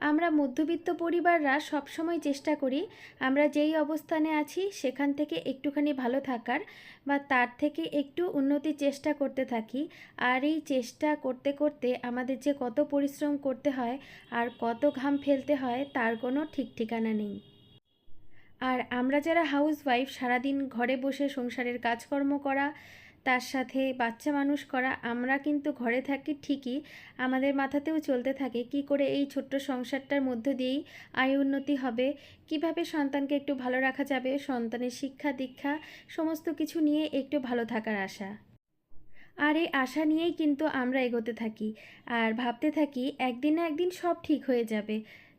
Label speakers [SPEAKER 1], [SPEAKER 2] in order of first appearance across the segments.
[SPEAKER 1] আমরা মধ্যবিত্ত পরিবাররা সবসময় চেষ্টা করি আমরা যেই অবস্থানে আছি সেখান থেকে একটুখানি ভালো থাকার বা তার থেকে একটু উন্নতির চেষ্টা করতে থাকি। আর এই চেষ্টা করতে করতে আমাদের যে কত পরিশ্রম করতে হয় আর কত ঘাম ফেলতে হয় তার কোনো ঠিক ঠিকানা নেই। আর আমরা যারা হাউস ওয়াইফ সারাদিন ঘরে বসে সংসারের কাজকর্ম করা তার সাথে বাচ্চা মানুষ করা, আমরা কিন্তু ঘরে থাকি ঠিকই, আমাদের মাথাতেও চলতে থাকে কি করে এই ছোট্ট সংসারটার মধ্য দিয়েই আয় উন্নতি হবে, কীভাবে সন্তানকে একটু ভালো রাখা যাবে, সন্তানের শিক্ষা দীক্ষা, সমস্ত কিছু নিয়ে একটু ভালো থাকার আশা। আর এই আশা নিয়েই কিন্তু আমরা এগোতে থাকি, আর ভাবতে থাকি একদিন না একদিন সব ঠিক হয়ে যাবে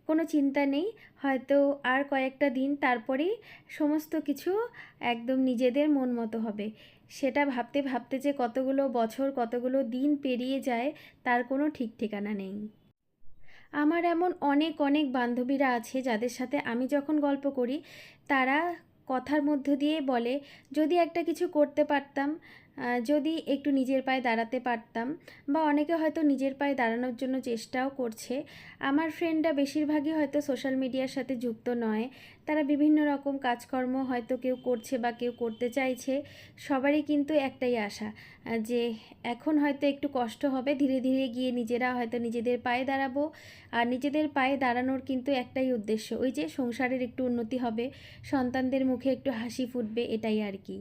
[SPEAKER 1] কোনো চিন্তা নেই। হয়তো আর কয়েকটা দিন তারপরেই সমস্ত কিছু একদম নিজেদের মন মতো হবে। সেটা ভাবতে ভাবতে যে কতগুলো বছর, কতগুলো দিন পেরিয়ে যায়, তার কোনো ঠিক ঠিকানা নেই। আমার এমন অনেক অনেক বান্ধবীরা আছে যাদের সাথে আমি যখন গল্প করি, তারা কথার মধ্য দিয়ে বলে, যদি একটা কিছু করতে পারতাম যদি একটু নিজের পায়ে দাঁড়াতে পারতাম বা অনেকে হয়তো নিজের পায়ে দাঁড়ানোর জন্য চেষ্টাও করছে। আমার ফ্রেন্ডরা বেশিরভাগই হয়তো সোশ্যাল মিডিয়ার সাথে যুক্ত নয়। তারা বিভিন্ন রকম কাজকর্ম হয়তো কেউ করছে বা কেউ করতে চাইছে। সবারই কিন্তু একটাই আশা যে এখন হয়তো একটু কষ্ট হবে, ধীরে ধীরে গিয়ে নিজেরা হয়তো নিজেদের পায়ে দাঁড়াবো। আর নিজেদের পায়ে দাঁড়ানোর কিন্তু একটাই উদ্দেশ্য, ওই যে সংসারের একটু উন্নতি হবে, সন্তানদের মুখে একটু হাসি ফুটবে, এটাই আর কি।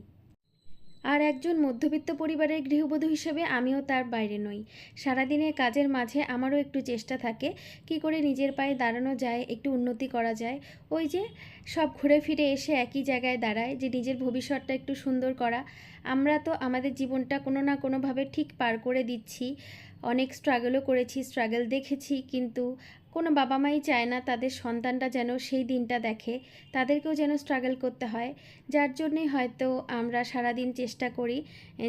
[SPEAKER 1] আর একজন মধ্যবিত্ত পরিবারের গৃহবধূ হিসেবে আমিও তার বাইরে নই। সারাদিনের কাজের মাঝে আমারও একটু চেষ্টা থাকে, কি করে নিজের পায়ে দাঁড়ানো যায়, একটু উন্নতি করা যায়। ওই যে সব ঘুরে ফিরে এসে একই জায়গায় দাঁড়ায় যে নিজের ভবিষ্যৎটা একটু সুন্দর করা। আমরা তো আমাদের জীবনটা কোনো না কোনোভাবে ঠিক পার করে দিচ্ছি। অনেক স্ট্রাগলও করেছি স্ট্রাগল দেখেছি, কিন্তু কোনো বাবা মাই চায় না তাদের সন্তানটা যেন সেই দিনটা দেখে, তাদেরকেও যেন স্ট্রাগল করতে হয়। যার জন্যই হয়তো আমরা সারাদিন চেষ্টা করি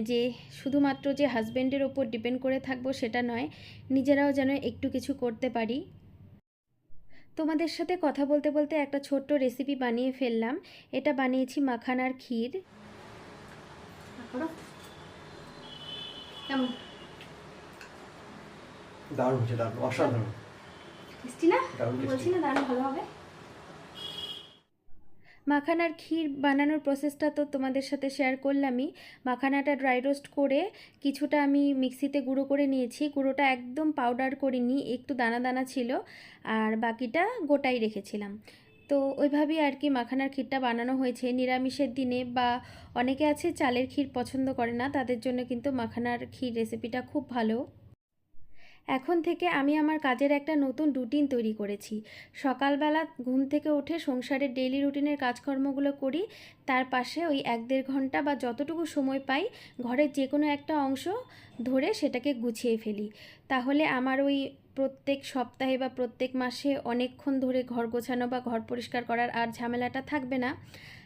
[SPEAKER 1] যে শুধুমাত্র যে হাজব্যান্ডের ওপর ডিপেন্ড করে থাকব সেটা নয়, নিজেরাও যেন একটু কিছু করতে পারি। তোমাদের সাথে কথা বলতে বলতে একটা ছোট্ট রেসিপি বানিয়ে ফেললাম। এটা বানিয়েছি মাখানার ক্ষীর। কেমন?
[SPEAKER 2] দারুণ হচ্ছে দারুণ অসাধারণ।
[SPEAKER 1] টেস্টি না বলছি না দারুণ ভালো হবে? মাখানার ক্ষীর বানানোর প্রসেসটা তো তোমাদের সাথে শেয়ার করলামই। মাখানাটা ড্রাই রোস্ট করে কিছুটা আমি মিক্সিতে গুঁড়ো করে নিয়েছি। গুঁড়োটা একদম পাউডার করিনি একটু দানা দানা ছিল। আর বাকিটা গোটাই রেখেছিলাম। তো ওইভাবেই আর কি মাখানার ক্ষীরটা বানানো হয়েছে। নিরামিষের দিনে বা অনেকে আছে চালের ক্ষীর পছন্দ করে না তাদের জন্য কিন্তু মাখানার ক্ষীর রেসিপিটা খুব ভালো। এখন থেকে আমি আমার কাজের একটা নতুন রুটিন তৈরি করেছি। সকালবেলা ঘুম থেকে উঠে সংসারের ডেইলি রুটিনের কাজকর্মগুলো করি। তার পাশে ওই এক দেড় ঘণ্টা বা যতটুকু সময় পাই ঘরের যে কোনো একটা অংশ ধরে সেটাকে গুছিয়ে ফেলি। তাহলে আমার ওই প্রত্যেক সপ্তাহে বা প্রত্যেক মাসে অনেকক্ষণ ধরে ঘর গোছানো বা ঘর পরিষ্কার করার আর ঝামেলাটা থাকবে না।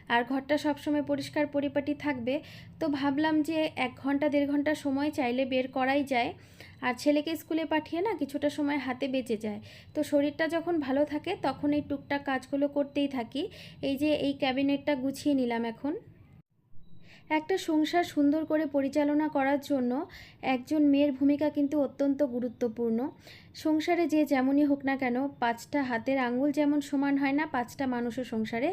[SPEAKER 1] আর ঘরটা সবসময় পরিষ্কার পরিপাটি থাকবে। তো ভাবলাম যে এক ঘণ্টা দেড় ঘণ্টা সময় চাইলে বের করাই যায়। আর ছেলেকে স্কুলে পাঠিয়ে না কিছুটা সময় হাতে বেঁচে যায়। তো শরীরটা যখন ভালো থাকে, তখন এই টুকটাক কাজগুলো করতেই থাকি। এই যে এই ক্যাবিনেটটা গুছিয়ে নিলাম এখন। একটা সংসার সুন্দর করে পরিচালনা করার জন্য একজন মেয়ের ভূমিকা কিন্তু অত্যন্ত গুরুত্বপূর্ণ। সংসারে যে যেমনই হোক না কেন, পাঁচটা হাতের আঙুল যেমন সমান হয় না, পাঁচটা মানুষও সংসারে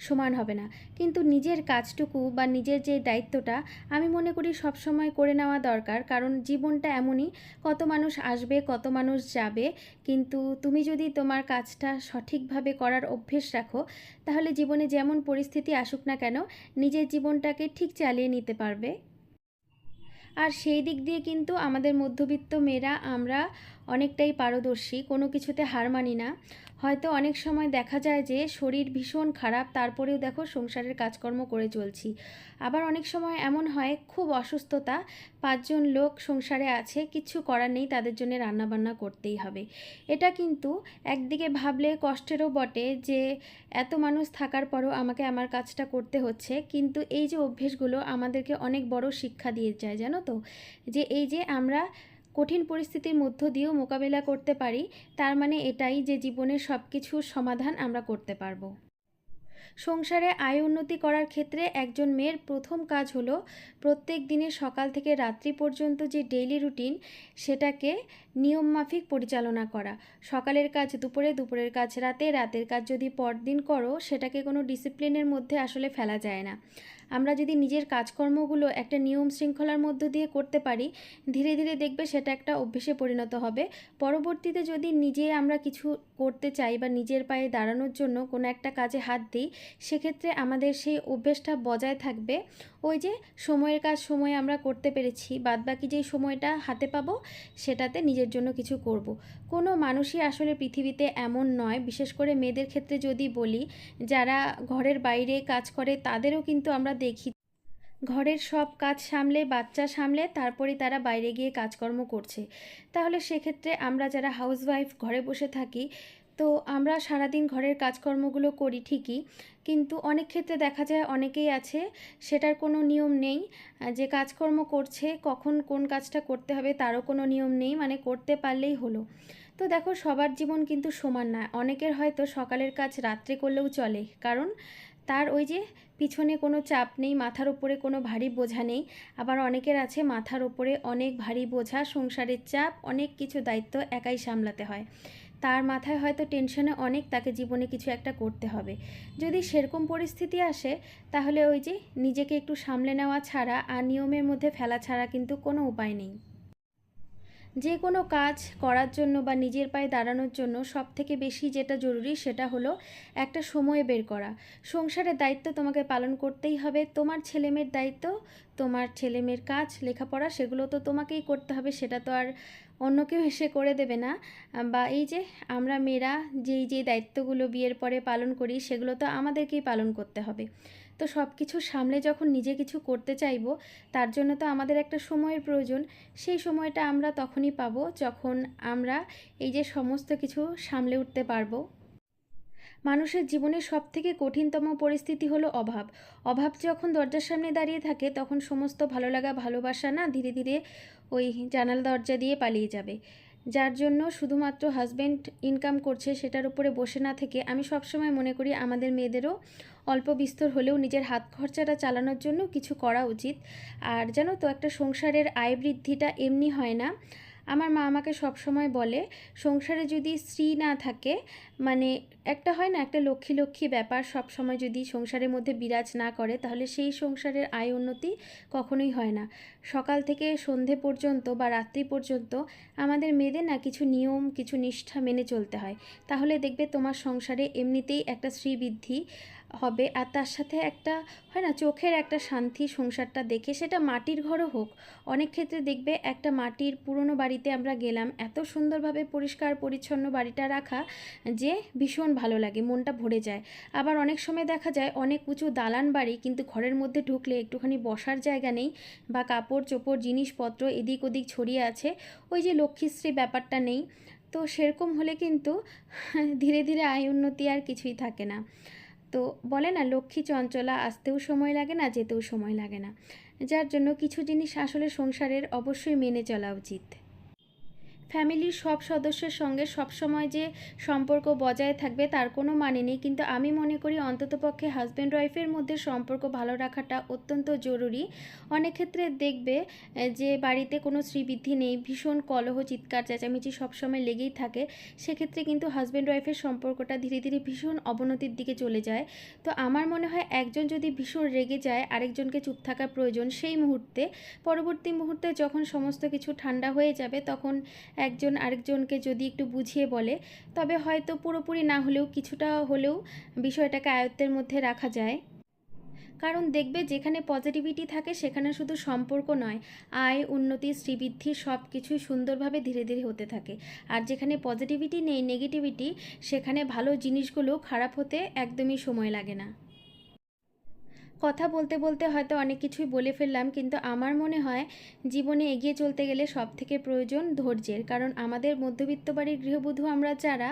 [SPEAKER 1] সমান হবে না। কিন্তু নিজের কাজটুকু বা নিজের যে দায়িত্বটা আমি মনে করি সব সময় করে নেওয়া দরকার। কারণ জীবনটা এমনই, কত মানুষ আসবে, কত মানুষ যাবে। কিন্তু তুমি যদি তোমার কাজটা সঠিকভাবে করার অভ্যেস রাখো, তাহলে জীবনে যেমন পরিস্থিতি আসুক না কেন, নিজের জীবনটাকে ঠিক চালিয়ে নিতে পারবে। আর সেই দিক দিয়ে কিন্তু আমাদের মধ্যবিত্ত মেয়েরা আমরা অনেকটাই পারদর্শী, কোনো কিছুতে হার মানি না। হয়তো অনেক সময় দেখা যায় যে শরীর ভীষণ খারাপ, তারপরেও দেখো সংসারের কাজকর্ম করে চলছি। আবার অনেক সময় এমন হয়, খুব অসুস্থতা পাঁচজন লোক সংসারে আছে, কিছু করার নেই, তাদের জন্য রান্নাবান্না করতেই হবে। এটা কিন্তু একদিকে ভাবলে কষ্টেরও বটে যে, এত মানুষ থাকার পরও আমাকে আমার কাজটা করতে হচ্ছে, কিন্তু এই যে অভ্যেসগুলো আমাদেরকে অনেক বড় শিক্ষা দিয়ে যায়, জানো তো? যে এই যে আমরা কঠিন পরিস্থিতির মধ্য দিয়েও মোকাবেলা করতে পারি, তার মানে এটাই যে জীবনের সব কিছুর সমাধান আমরা করতে পারব। সংসারে আয় উন্নতি করার ক্ষেত্রে একজন মেয়ের প্রথম কাজ হলো প্রত্যেক দিনের সকাল থেকে রাত্রি পর্যন্ত যে ডেইলি রুটিন, সেটাকে নিয়মমাফিক পরিচালনা করা। সকালের কাজ দুপুরে, দুপুরের কাজ রাতে, রাতের কাজ যদি পরদিন করো, সেটাকে কোনো ডিসিপ্লিনের মধ্যে আসলে ফেলা যায় না। আমরা যদি নিজের কাজকর্মগুলো একটা নিয়ম শৃঙ্খলার মধ্য দিয়ে করতে পারি, ধীরে ধীরে দেখবে সেটা একটা অভ্যেসে পরিণত হবে। পরবর্তীতে যদি নিজে আমরা কিছু করতে চাই বা নিজের পায়ে দাঁড়ানোর জন্য কোনো একটা কাজে হাত দিই, সেক্ষেত্রে আমাদের সেই অভ্যেসটা বজায় থাকবে। ওই যে সময়ের কাজ সময়ে আমরা করতে পেরেছি, বাদবাকি যেই সময়টা হাতে পাবো সেটাতে নিজের জন্য কিছু করব। কোনো মানুষই আসলে পৃথিবীতে এমন নয়, বিশেষ করে মেয়েদের ক্ষেত্রে যদি বলি, যারা ঘরের বাইরে কাজ করে তাদেরও কিন্তু আমরা দেখি ঘরের সব কাজ সামলে, বাচ্চা সামলে তারপরে তারা বাইরে গিয়ে কাজকর্ম করছে তাহলে সেক্ষেত্রে আমরা যারা হাউসওয়াইফ ঘরে বসে থাকি তো আমরা সারাদিন ঘরের কাজকর্মগুলো করি ঠিকই, কিন্তু অনেক ক্ষেত্রে দেখা যায় অনেকেই আছে, সেটার কোনো নিয়ম নেই, যে কাজকর্ম করছে, কখন কোন কাজটা করতে হবে তারও কোনো নিয়ম নেই মানে করতে পারলেই হলো। তো দেখো সবার জীবন কিন্তু সমান না অনেকের হয়তো সকালের কাজ রাত্রে করলেও চলে, কারণ তার ওই যে পিছনে কোনো চাপ নেই, মাথার উপরে কোনো ভারী বোঝা নেই, আবার অনেকের আছে মাথার ওপরে অনেক ভারী বোঝা, সংসারের চাপ, অনেক কিছু দায়িত্ব একাই সামলাতে হয়। তার মাথায় হয়তো টেনশনে অনেক তাকে জীবনে কিছু একটা করতে হবে। যদি সেরকম পরিস্থিতি আসে, তাহলে ওই যে নিজেকে একটু সামলে নেওয়া ছাড়া আর নিয়মের মধ্যে ফেলা ছাড়া কিন্তু কোনো উপায় নেই। যে কোনো কাজ করার জন্য বা নিজের পায়ে দাঁড়ানোর জন্য সব থেকে বেশি যেটা জরুরি সেটা হলো একটা সময় বের করা। সংসারের দায়িত্ব তোমাকে পালন করতেই হবে। তোমার ছেলেমেয়ের দায়িত্ব, তোমার ছেলেমেয়ের কাজ, লেখাপড়া, সেগুলো তো তোমাকেই করতে হবে, সেটা তো আর অন্য কেউ এসে করে দেবে না। বা এই যে আমরা মেয়েরা যেই যে দায়িত্বগুলো বিয়ের পরে পালন করি, সেগুলো তো আমাদেরকেই পালন করতে হবে। তো সব কিছু সামলে যখন নিজে কিছু করতে চাইব, তার জন্য তো আমাদের একটা সময়ের প্রয়োজন। সেই সময়টা আমরা তখনই পাবো যখন আমরা এই যে সমস্ত কিছু সামলে উঠতে পারব। মানুষের জীবনের সব থেকে কঠিনতম পরিস্থিতি হলো অভাব। অভাব যখন দরজার সামনে দাঁড়িয়ে থাকে, তখন সমস্ত ভালো লাগা ভালোবাসা না ধীরে ধীরে ওই জানাল দরজা দিয়ে পালিয়ে যাবে। যার জন্য শুধুমাত্র হাজব্যান্ড ইনকাম করছে, সেটার উপরে বসে না থেকে আমি সবসময় মনে করি আমাদের মেয়েদেরও অল্প বিস্তর হলেও নিজের হাত খরচাটা চালানোর জন্য কিছু করা উচিত। আর জানো তো, একটা সংসারের আয় বৃদ্ধিটা এমনি হয় না। আমার মা আমাকে সবসময় বলে, সংসারে যদি স্ত্রী না থাকে মানে একটা হয় না, একটা লক্ষ্মী লক্ষ্মী ব্যাপার সব সময় যদি সংসারের মধ্যে বিরাজ না করে, তাহলে সেই সংসারের আয় উন্নতি কখনোই হয় না। সকাল থেকে সন্ধে পর্যন্ত বা রাত্রি পর্যন্ত আমাদের মেয়েদের না কিছু নিয়ম, কিছু নিষ্ঠা মেনে চলতে হয়। তাহলে দেখবে তোমার সংসারে এমনিতেই একটা শ্রীবৃদ্ধি হবে। আর তার সাথে একটা, হয় না, চোখের একটা শান্তি সংসারটা দেখে, সেটা মাটির ঘরও হোক। অনেক ক্ষেত্রে দেখবে একটা মাটির পুরনো বাড়িতে আমরা গেলাম, এত সুন্দরভাবে পরিষ্কার পরিচ্ছন্ন বাড়িটা রাখা যে ভীষণ ভালো লাগে, মনটা ভরে যায়। আবার অনেক সময় দেখা যায় অনেক উঁচু দালান বাড়ি, কিন্তু ঘরের মধ্যে ঢুকলে একটুখানি বসার জায়গা নেই বা কাপড়, চোপড়, জিনিসপত্র এদিক ওদিক ছড়িয়ে আছে, ওই যে লক্ষ্মীশ্রী ব্যাপারটা নেই। তো সেরকম হলে কিন্তু ধীরে ধীরে আয় উন্নতি আর কিছুই থাকে না। তো বলে না, লক্ষ্মী চঞ্চলা, আসতেও সময় লাগে না, যেতেও সময় লাগে না। যার জন্য কিছু জিনিস আসলে সংসারের অবশ্যই মেনে চলা উচিত। ফ্যামিলির সব সদস্যের সঙ্গে সবসময় যে সম্পর্ক বজায় থাকবে তার কোনো মানে নেই। কিন্তু আমি মনে করি অন্ততপক্ষে হাজব্যান্ড ওয়াইফের মধ্যে সম্পর্ক ভালো রাখাটা অত্যন্ত জরুরি। অনেক ক্ষেত্রে দেখবে যে বাড়িতে কোনো শ্রীবৃদ্ধি নেই, ভীষণ কলহ, চিৎকার, চেঁচামেচি সবসময় লেগেই থাকে, সেক্ষেত্রে কিন্তু হাজব্যান্ড ওয়াইফের সম্পর্কটা ধীরে ধীরে ভীষণ অবনতির দিকে চলে যায়। তো আমার মনে হয় একজন যদি ভীষণ রেগে যায়, আরেকজনকে চুপ থাকা প্রয়োজন সেই মুহূর্তে। পরবর্তী মুহূর্তে যখন সমস্ত কিছু ঠান্ডা হয়ে যাবে, তখন একজন আরেকজনকে যদি একটু বুঝিয়ে বলে, তবে হয়তো পুরোপুরি না হলেও কিছুটা হলেও বিষয়টাকে আয়ত্তের মধ্যে রাখা যায়। কারণ দেখবে যেখানে পজিটিভিটি থাকে সেখানে শুধু সম্পর্ক নয়, আয়, উন্নতি, শ্রীবৃদ্ধি সব কিছুই সুন্দরভাবে ধীরে ধীরে হতে থাকে। আর যেখানে পজিটিভিটি নেই নেগেটিভিটি সেখানে ভালো জিনিসগুলো খারাপ হতে একদমই সময় লাগে না। কথা বলতে বলতে হয়তো অনেক কিছুই বলে ফেললাম, কিন্তু আমার মনে হয় জীবনে এগিয়ে চলতে গেলে সব থেকে প্রয়োজন ধৈর্যের। কারণ আমাদের মধ্যবিত্ত বাড়ির গৃহবধূ আমরা যারা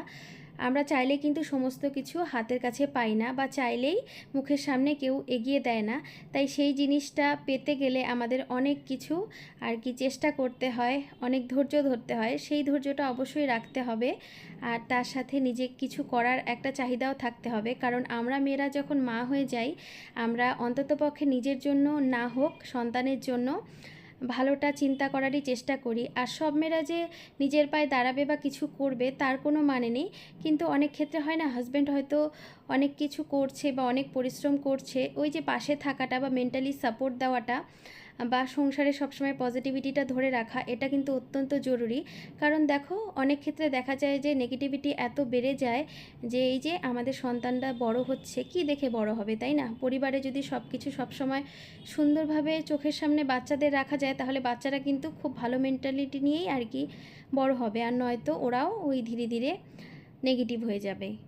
[SPEAKER 1] আমরা চাইলে কিন্তু সমস্ত কিছু হাতের কাছে পাই না বা চাইলেই মুখের সামনে কেউ এগিয়ে দেয় না। তাই সেই জিনিসটা পেতে গেলে আমাদের অনেক কিছু আর কি চেষ্টা করতে হয়, অনেক ধৈর্য ধরতে হয়। সেই ধৈর্যটা অবশ্যই রাখতে হবে আর তার সাথে নিজে কিছু করার একটা চাহিদাও থাকতে হবে। কারণ আমরা মেয়েরা যখন মা হয়ে যাই, আমরা অন্ততপক্ষে নিজের জন্য না হোক, সন্তানের জন্য ভালোটা চিন্তা করারই চেষ্টা করি। আর সব মেয়েরা যে নিজের পায়ে দাঁড়াবে বা কিছু করবে, তার কোনো মানে নেই। কিন্তু অনেক ক্ষেত্রে হয় না হাজব্যান্ড হয়তো অনেক কিছু করছে বা অনেক পরিশ্রম করছে। ওই যে পাশে থাকাটা বা মেন্টালি সাপোর্ট দেওয়াটা বা সংসারে সবসময় পজিটিভিটিটা ধরে রাখা, এটা কিন্তু অত্যন্ত জরুরি। কারণ দেখো, অনেক ক্ষেত্রে দেখা যায় যে নেগেটিভিটি এত বেড়ে যায় যে এই যে আমাদের সন্তানরা বড় হচ্ছে, কি দেখে বড় হবে, তাই না? পরিবারে যদি সব কিছু সবসময় সুন্দরভাবে চোখের সামনে বাচ্চাদের রাখা যায়, তাহলে বাচ্চারা কিন্তু খুব ভালো মেন্টালিটি নিয়েই আর কি বড় হবে। আর নয়তো ওরাও ওই ধীরে ধীরে নেগেটিভ হয়ে যাবে।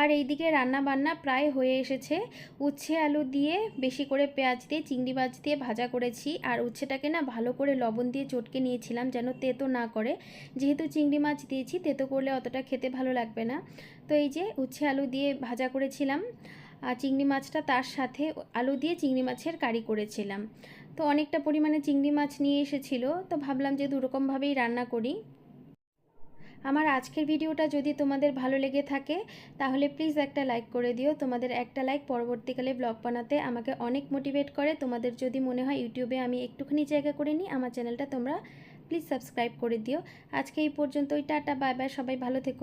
[SPEAKER 1] আর এইদিকে রান্না বান্না প্রায় হয়ে এসেছে। উচ্ছে আলু দিয়ে বেশি করে পেঁয়াজ দিয়ে, চিংড়ি মাছ দিয়ে ভাজা করেছি। আর উচ্ছেটাকে না ভালো করে লবণ দিয়ে চটকে নিয়েছিলাম যেন তেতো না করে। যেহেতু চিংড়ি মাছ দিয়েছি, তেতো করলে অতটা খেতে ভালো লাগবে না। তো এই যে উচ্ছে আলু দিয়ে ভাজা করেছিলাম। আর চিংড়ি মাছটা তার সাথে আলু দিয়ে চিংড়ি মাছের কারি করেছিলাম। তো অনেকটা পরিমাণে চিংড়ি মাছ নিয়ে এসেছিল। তো ভাবলাম যে দুরকমভাবেই রান্না করি। আমার আজকের ভিডিওটা যদি তোমাদের ভালো লেগে থাকে, তাহলে প্লিজ একটা লাইক করে দিও। তোমাদের একটা লাইক পরবর্তীকালে ব্লগ বানাতে আমাকে অনেক মোটিভেট করে। তোমাদের যদি মনে হয় ইউটিউবে আমি একটুখানি জায়গা করে নিই, আমার চ্যানেলটা তোমরা প্লিজ সাবস্ক্রাইব করে দিও। আজকে এই পর্যন্তই, টাটা বাই বাই সবাই ভালো থেকো।